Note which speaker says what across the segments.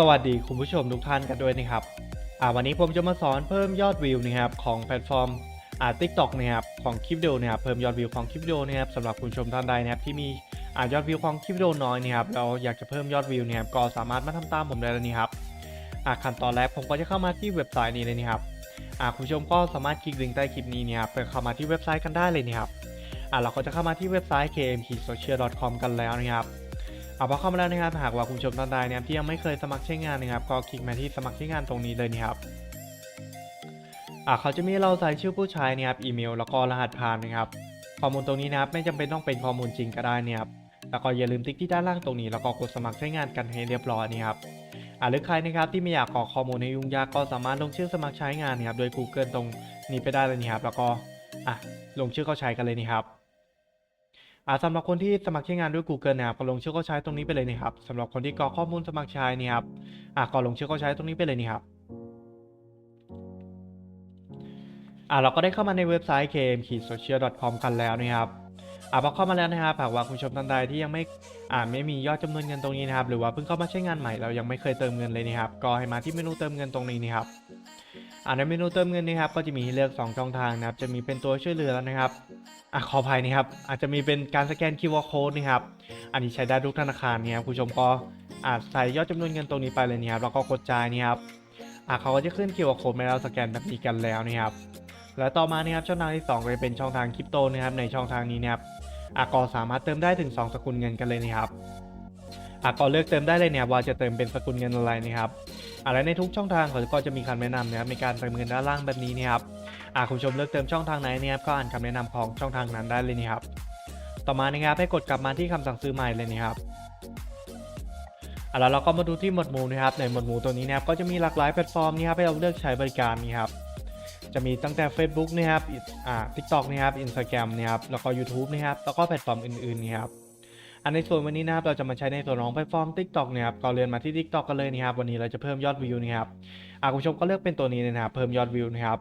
Speaker 1: สวัสดีคุณผู้ชมทุกท่านกันด้วยนะครับวันนี้ผมจะมาสอนเพิ่มยอดวิวนะครับของแพลตฟอร์มอ่าทิกตอกนะครับของคลิปวิดีโอนะครับเพิ่มยอดวิวของคลิปวิดีโอนะครับสำหรับคุณผู้ชมท่านใดนะครับที่มีอ่ายอดวิวของคลิปวิดีโอน้อยนะครับเราอยากจะเพิ่มยอดวิวนะครับก็สามารถมาทำตามผมได้เลยนะครับอ่าขั้นตอนแรกผมก็จะเข้ามาที่เว็บไซต์นี้เลยนะครับอ่าคุณผู้ชมก็สามารถคลิกลิงก์ใต้คลิปนี้นะครับไปเข้ามาที่เว็บไซต์กันได้เลยนะครับอ่าเราก็จะเข้ามาที่เว็บไซต์ kmsocial.com กันแล้วนะครับ เอาพอเข้ามาแล้วนะครับหากว่าคุณชมท่านใดนะครับที่ยังไม่เคยสมัครใช้งานนะครับก็คลิกมาที่สมัครใช้งานตรงนี้เลยนะครับอ่าเขาจะมีเราใส่ชื่อผู้ใช้นะครับอีเมล แล้วก็รหัสผ่านนะครับข้อมูลตรงนี้นะครับไม่จำเป็นต้องเป็นข้อมูลจริงก็ได้นะครับแล้วก็อย่าลืมติ๊กที่ด้านล่างตรงนี้แล้วก็กดสมัครใช้งานกันให้เรียบร้อยนะครับอ่าหรือใครนะครับที่ไม่อยากกรอกข้อมูลให้ยุ่งยากก็สามารถลงชื่อสมัครใช้งานนะครับโดย Google ตรงนี้ไปได้เลยนะครับแล้วก็อะลงชื่อเข้าใช้กันเลยนะครับ อ่าสำหรับคนที่สมัครใช้งานด้วย Google นะครับก็ลงชื่อเข้าใช้ตรงนี้ไปเลยนะครับสำหรับคนที่กรอกข้อมูลสมัครใช้นี่ครับอ่าก็ลงชื่อเข้าใช้ตรงนี้ไปเลยนี่ครับอ่าเราก็ได้เข้ามาในเว็บไซต์ km-social.com กันแล้วนะครับอ่าพอเข้ามาแล้วนะครับหากว่าคุณชมท่านใดที่ยังไม่อ่าไม่มียอดจำนวนเงินตรงนี้นะครับ หรือว่าเพิ่งเข้ามาใช้งานใหม่เรายังไม่เคยเติมเงินเลยนะครับ ก็ให้มาที่เมนูเติมเงินตรงนี้นะครับ อ่าในเมนูเติมเงินนะครับก็จะมีให้เลือกสองช่องทางนะครับจะมีเป็นตัวช่วยเหลือนะครับอะขออภัยนะครับอาจจะมีเป็นการสแกน QR code นะครับอันนี้ใช้ได้ทุกธนาคารเนี่ยครับคุณผู้ชมก็อาจใส่ยอดจำนวนเงินตรงนี้ไปเลยนะครับแล้วก็กดจ่ายนี่ครับอะเขาก็จะขึ้น QR code มาแล้วสแกนแบบนี้กันแล้วนะครับและต่อมานะครับช่องทางที่2ก็จะเป็นช่องทางคริปโตนะครับในช่องทางนี้นะครับอะก็สามารถเติมได้ถึง 2 สกุลเงินกันเลยนะครับอะก็เลือกเติมได้เลยเนี่ยว่าจะเติมเป็นสกุลเงินอะไรนะครับ อะไรในทุกช่องทางเขาก็จะมีคำแนะนำนะครับในการเติมเงินด้านล่างแบบนี้นะครับอ่าคุณผู้ชมเลือกเติมช่องทางไหนเนี่ยครับก็อ่านคำแนะนำของช่องทางนั้นได้เลยนี่ครับต่อมานะครับให้กดกลับมาที่คำสั่งซื้อใหม่เลยนะครับอ่าแล้วเราก็มาดูที่หมวดหมู่นะครับในหมวดหมู่ตัวนี้นะครับก็จะมีหลากหลายแพลตฟอร์มนี่ครับให้เราเลือกใช้บริการนี่ครับจะมีตั้งแต่ Facebook นะครับอ่า TikTok นะครับ Instagram นะครับแล้วก็ YouTube นะครับแล้วก็แพลตฟอร์มอื่นๆนี่ครับ อันในส่วนวันนี้นะครับเราจะมาใช้ในส่วนของแพลตฟอร์ม TikTok นะครับก็เลื่อนมาที่ TikTok กันเลยนะครับวันนี้เราจะเพิ่มยอดวิวนะครับอ่าคุณผู้ชมก็เลือกเป็นตัวนี้นะครับเพิ่มยอดวิวนะครับ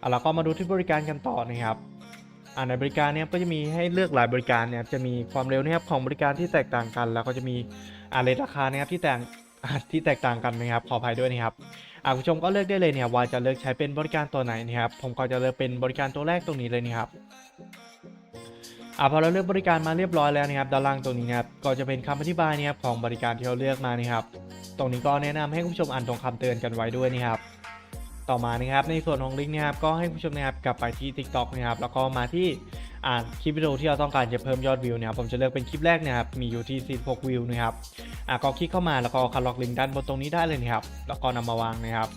Speaker 1: อะเราก็มาดูที่บริการกันต่อนะครับอ่าในบริการเนี่ยก็จะมีให้เลือกหลายบริการเนี่ยจะมีความเร็วนะครับของบริการที่แตกต่างกัน แล้วก็จะมีอ่าเรทราคานะครับที่แตกที่แตกต่างกันนะครับขออภัยด้วยนะครับอ่าคุณผู้ชมก็เลือกได้เลยเนี่ยว่าจะเลือกใช้เป็นบริการตัวไหนนะครับผมก็จะเลือกเป็นบริการตัวแรกตรงนี้เลยนะครับ อ่าพอเราเลือกบริการมาเรียบร้อยแล้วนะครับด้านล่างตรงนี้นะครับก็จะเป็นคำอธิบายนะครับของบริการที่เราเลือกมานะครับ ตรงนี้ก็แนะนำให้คุณผู้ชมอ่านตรงคำเตือนกันไว้ด้วยนะครับ ต่อมานะครับในส่วนของลิงก์นะครับก็ให้ผู้ชมนะครับกลับไปที่ TikTok นะครับแล้วก็มาที่อ่านคลิปวิดีโอที่เราต้องการจะเพิ่มยอดวิวนะครับผมจะเลือกเป็นคลิปแรกนะครับมีอยู่ที่46วิวนะครับอะก็คลิกเข้ามาแล้วก็คัดลอกลิงก์ด้านบนตรงนี้ได้เลยนะครับแล้วก็นำมาวางนะครับ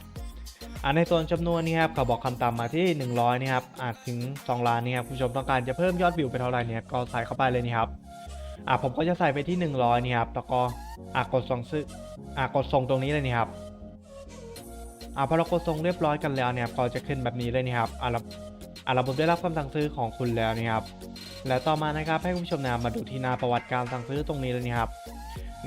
Speaker 1: อ่าในส่วนจำนวนนี้ครับเขาบอกคำต่ำมาที่ 100นะครับอาจถึง 2 ล้านนี่ครับผู้ชมต้องการจะเพิ่มยอดวิวไปเท่าไหร่เนี่ยก็ใส่เข้าไปเลยนะครับอะผมก็จะใส่ไปที่ 100นี่ครับแล้วก็อะกดส่งซื้ออะกดส่งตรงนี้เลยนี่ครับอ่าพอเรากดส่งเรียบร้อยกันแล้วเนี่ยก็จะขึ้นแบบนี้เลยนะครับอ่าระอ่าระบบได้รับคำสั่งซื้อของคุณแล้วนะครับและต่อมานะครับให้คุณผู้ชมนะมาดูที่หน้าประวัติการสั่งซื้อตรงนี้เลยนะครับ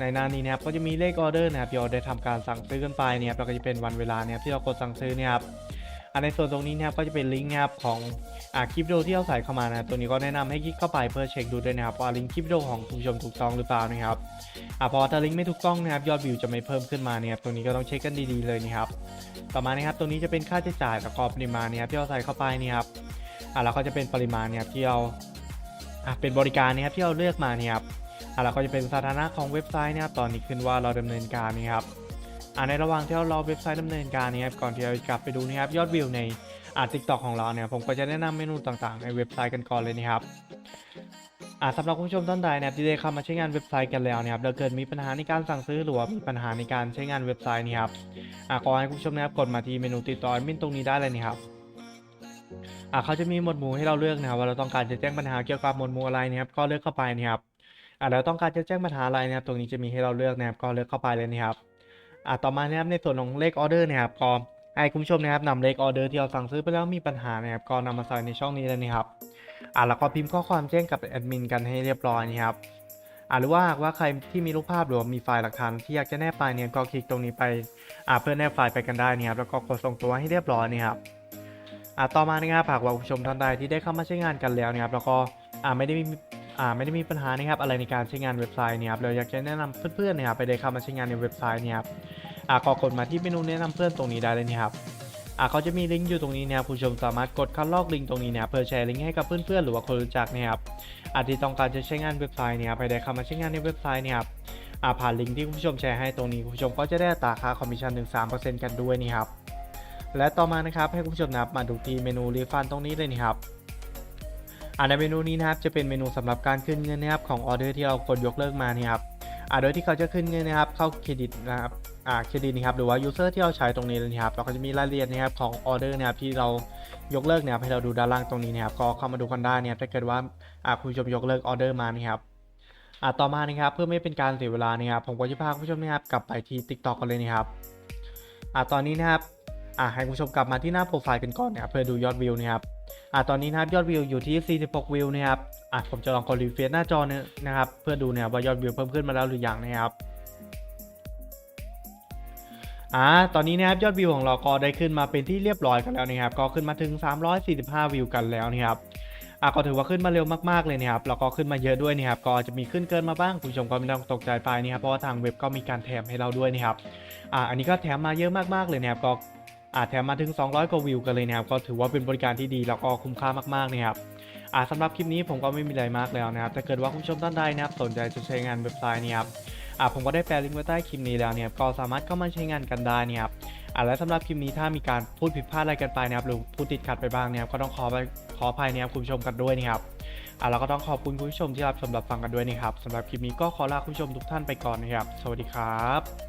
Speaker 1: ในหน้านี้นะครับก็จะมีเลขออเดอร์นะครับที่เราได้ทำการสั่งซื้อกันไปเนี่ยแล้วก็จะเป็นวันเวลาเนี่ยที่เรากดสั่งซื้อเนี่ยครับอันในส่วนตรงนี้นะครับก็จะเป็นลิงก์นะครับของอ่าคลิปวิดีโอที่เราใส่เข้ามานะตัวนี้ก็แนะนำให้คลิกเข้าไปเพื่อเช็คดูด้วยนะครับว่าลิงก์คลิปวิดีโอของคุณผู้ชมถูกต้องหรือเปล่านะครับอ่าพอถ้าลิงก์ไม่ถูกต้องนะครับยอดวิวจะไม่เพิ่มขึ้นมาเนี่ยครับตรงนี้ก็ต้องเช็คกันดีๆเลยนะครับต่อมานะครับตรงนี้จะเป็นค่าใช้จ่ายแล้วก็ปริมาณเนี่ยครับที่เราใส่เข้าไปเนี่ยครับอ่าแล้วก็จะเป็นปริมาณเนี่ยครับที่เราอ่าเป็นบริการนี่ยครับที่เราเลือกมาเนี่ยครับ อ่าแล้วก็จะเป็นสถานะของเว็บไซต์นะครับตอนนี้ขึ้นว่าเราดำเนินการนี่ครับอ่าในระหว่างที่เรารอเว็บไซต์ดำเนินการนี่ครับก่อนที่เราจะกลับไปดูนะครับยอดวิวในอ่าทิกตอกของเราเนี่ยผมก็จะแนะนำเมนูต่างๆ ในเว็บไซต์กันก่อนเลยนะครับอ่าสำหรับคุณผู้ชมท่านใดนะครับที่ได้เข้ามาใช้งานเว็บไซต์กันแล้วเนี่ยครับแล้วเกิดมีปัญหาในการสั่งซื้อหรือว่ามีปัญหาในการใช้งานเว็บไซต์นี่ครับอะขอให้คุณผู้ชมนะครับกดมาที่เมนูติดต่อแอดมินตรงนี้ได้เลยนะครับอะเขาจะมีหมวดหมู่ให้เราเลือกนะครับว่าเราต้องการจะแจ้งปัญหาเกี่ยวกับหมวดหมู่อะไรนะครับก็เลือกเข้าไปนะครับ อะเราต้องการจะแจ้งปัญหาอะไรนะครับ ตรงนี้จะมีให้เราเลือกนะครับ ก็เลือกเข้าไปเลยนะครับ อะต่อมานะครับในส่วนของเลขออเดอร์นะครับ ก็ให้คุณผู้ชมนะครับนำเลขออเดอร์ที่เราสั่งซื้อไปแล้วมีปัญหานะครับ ก็นำมาใส่ในช่องนี้เลยนะครับ อะแล้วก็พิมพ์ข้อความแจ้งกับแอดมินกันให้เรียบร้อยนะครับอ่าหรือว่าหากว่าใครที่มีรูปภาพหรือมีไฟล์หลักฐานที่อยากจะแนบไฟล์เนี่ยก็คลิกตรงนี้ไปอ่าเพื่อแนบไฟล์ไปกันได้นะครับแล้วก็กดส่งตัวให้เรียบร้อยนะครับอ่าต่อมานะครับหากว่าผู้ชมท่านใดที่ได้เข้ามาใช้งานกันแล้วนะครับแล้วก็อ่าไม่ได้มี ไม่ได้มีปัญหานะครับอะไรในการใช้งานเว็บไซต์เนี่ยครับเราอยากจะแนะนำเพื่อนๆนะครับไปได้เข้ามาใช้งานในเว็บไซต์เนี่ยครับอ่าก็กดมาที่เมนูแนะนำเพื่อนตรงนี้ได้เลยนะครับอ่าเขาจะมีลิงก์อยู่ตรงนี้นะครับผู้ชมสามารถกดคัดลอกลิงก์ตรงนี้นะครับเพื่อแชร์ลิงก์ให้กับเพื่อนๆหรือว่าคนรู้จักเนะครับอาที่ต้องการจะใช้งานเว็บไซต์เนี่ยครับไปได้เข้ามาใช้งานในเว็บไซต์เนี่ยครับอ่าผ่านลิงก์ที่คุณผู้ชมแชร์ให้ตรงนี้คุณผู้ชมก็จะได้ตาค่าคอมมิชชั่นถึง3%กันด้วยนี่ครับและต่อมานะครับให้คุณผู้ชมนะครับมาดูที่เมนูรีฟันตรงนี้เลยนี่ครับ อ่าในเมนูนี้นะครับจะเป็นเมนูสำหรับการขึ้นเงินนะครับของออเดอร์ที่เรากดยกเลิกมาเนี่ยครับอ่าโดยที่เขาจะขึ้นเงินนะครับเข้าเครดิตนะครับอ่าเครดิตนะครับหรือว่ายูเซอร์ที่เราใช้ตรงนี้เลยนะครับเราก็จะมีรายละเอียดนะครับของออเดอร์นะครับที่เรายกเลิกนะครับให้เราดูด้านล่างตรงนี้นะครับก็เข้ามาดูกันได้เนี่ยถ้าเกิดว่าอ่าคุณผู้ชมยกเลิกออเดอร์มานะครับอ่าต่อมานะครับเพื่อไม่เป็นการเสียเวลานะครับผมก็จะพาคุณผู้ชมนะครับกลับไปที่ TikTok กันเลยนะครับอ่าตอนนี้นะครับอ่าให้คุณผู้ชมกลับมาที่หน้าโปรไฟล์กันก่อนนะครับเพื่อดูยอดวิวนะครับ อ่าตอนนี้นะครับยอดวิวอยู่ที่ 46 วิวนะครับอะผมจะลองกดรีเฟรชหน้าจอเนี่ยนะครับ เพื่อดูเนี่ยว่ายอดวิวเพิ่มขึ้นมาแล้วหรือยังนะครับอ่าตอนนี้นะครับยอดวิวของเราก็ได้ขึ้นมาเป็นที่เรียบร้อยกันแล้วนะครับ ก็ขึ้นมาถึง 345 วิวกันแล้วนะครับอะก็ถือว่าขึ้นมาเร็วมากๆเลยนะครับแล้วก็ขึ้นมาเยอะด้วยนะครับก็จะมีขึ้นเกินมาบ้างคุณผู้ชมก็ไม่ต้องตกใจไปนะครับเพราะว่าทางเว็บก็มีการแถมให้เราด้วยนะครับอ่าอันนี้ก็แถมมาเยอะมากๆเลยนะครับก็ อาแถมมาถึง 200 กว่าวิวกันเลยนะครับ ก็ถือว่าเป็นบริการที่ดีแล้วก็คุ้มค่ามากๆนะครับอ่าสำหรับคลิปนี้ผมก็ไม่มีอะไรมากแล้วนะครับ ถ้าเกิดว่าคุณผู้ชมท่านใดนะครับสนใจจะใช้งานเว็บไซต์เนี้ครับอ่าผมก็ได้แปะลิงก์ไว้ใต้คลิปนี้แล้วเนี่ยก็สามารถเข้ามาใช้งานกันได้เนี่ยครับอ่าและสำหรับคลิปนี้ถ้ามีการพูดผิดพลาดอะไรกันไปนะครับหรือพูดติดขัดไปบ้างเนี่ยก็ต้องขอไปขออภัยนะครับคุณผู้ชมกันด้วยนะครับอ่าแล้วก็ต้องขอบคุณคุณผู้ชมที่รับชมรับฟังกันด้วยนะครับสำหรับคลิปนี้ก็ขอลาคุณผู้ชมทุกท่านไปก่อนนะครับ สวัสดีครับ